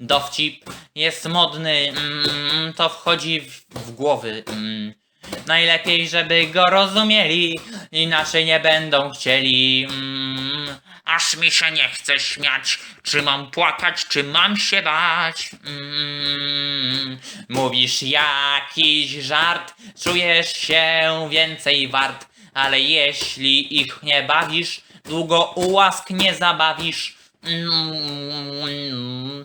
Dowcip jest modny, mm, to wchodzi w, głowy. mm. Najlepiej, żeby go rozumieli, inaczej nie będą chcieli. Aż mi się nie chce śmiać, czy mam płakać, czy mam się bać. Mm, mówisz jakiś żart, czujesz się więcej wart, ale jeśli ich nie bawisz, długo ułask nie zabawisz. Mm,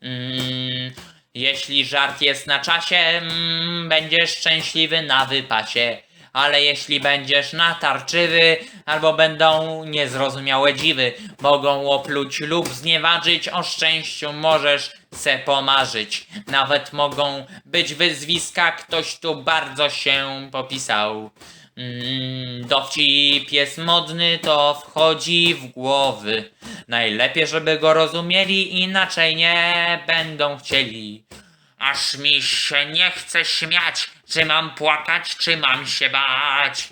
jeśli żart jest na czasie, mm, będziesz szczęśliwy na wypasie. Ale jeśli będziesz natarczywy, albo będą niezrozumiałe dziwy, mogą opluć lub znieważyć, o szczęściu możesz se pomarzyć. Nawet mogą być wyzwiska, ktoś tu bardzo się popisał. Mm, dowcip jest modny, to wchodzi w głowy. Najlepiej, żeby go rozumieli, inaczej nie będą chcieli. Aż mi się nie chce śmiać, czy mam płakać, czy mam się bać.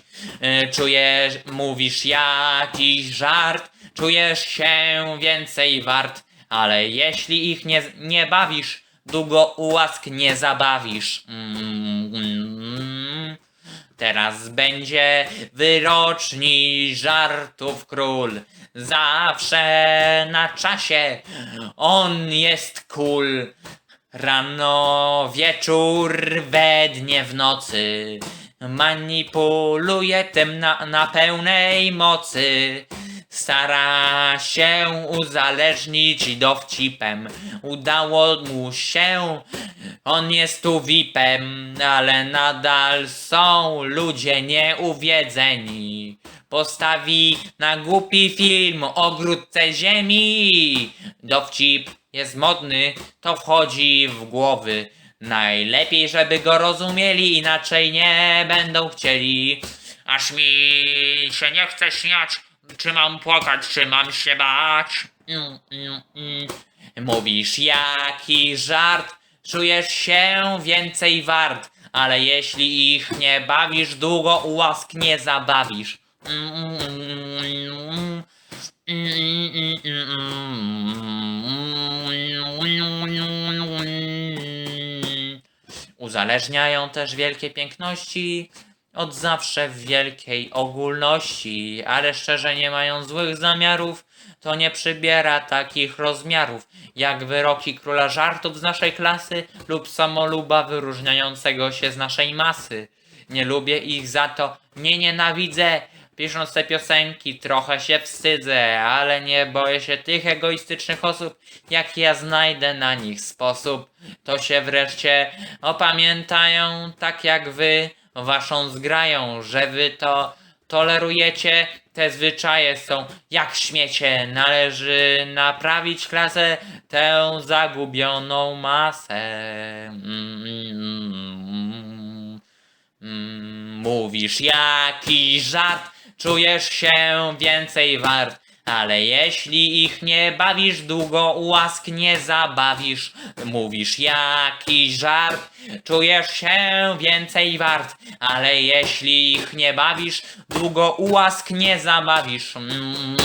Y, Czujesz, mówisz jakiś żart, czujesz się więcej wart, ale jeśli ich nie, nie bawisz, długo ułask nie zabawisz. Mm, mm. Teraz będzie wyroczni żartów król. Zawsze na czasie on jest kul. Rano, wieczór, we dnie, w nocy. Manipuluje tym na, na pełnej mocy. Stara się uzależnić dowcipem. Udało mu się, on jest tu VIP-em, ale nadal są ludzie nieuwiedzeni. Postawi na głupi film o ogródce ziemi. Dowcip jest modny, to wchodzi w głowy. Najlepiej, żeby go rozumieli, inaczej nie będą chcieli. Aż mi się nie chce śmiać, czy mam płakać, czy mam się bać. Mm, mm, mm. Mówisz jaki żart, czujesz się więcej wart, ale jeśli ich nie bawisz, długo ułask nie zabawisz. Mm, mm, mm, mm, mm, mm. Uzależniają też wielkie piękności od zawsze w wielkiej ogólności, ale szczerze nie mają złych zamiarów, to nie przybiera takich rozmiarów, jak wyroki króla żartów z naszej klasy lub samoluba wyróżniającego się z naszej masy. Nie lubię ich za to, nie nienawidzę. Pisząc te piosenki trochę się wstydzę, ale nie boję się tych egoistycznych osób, jak ja znajdę na nich sposób. To się wreszcie opamiętają, tak jak wy, waszą zgrają, że wy to tolerujecie, te zwyczaje są jak śmiecie. Należy naprawić klasę, tę zagubioną masę. Mm, mm, mm, mm. Mówisz jakiś żart, czujesz się więcej wart. Ale jeśli ich nie bawisz, długo łask nie zabawisz. Mówisz jakiś żart, czujesz się więcej wart. Ale jeśli ich nie bawisz, długo ułask nie zabawisz. Mm,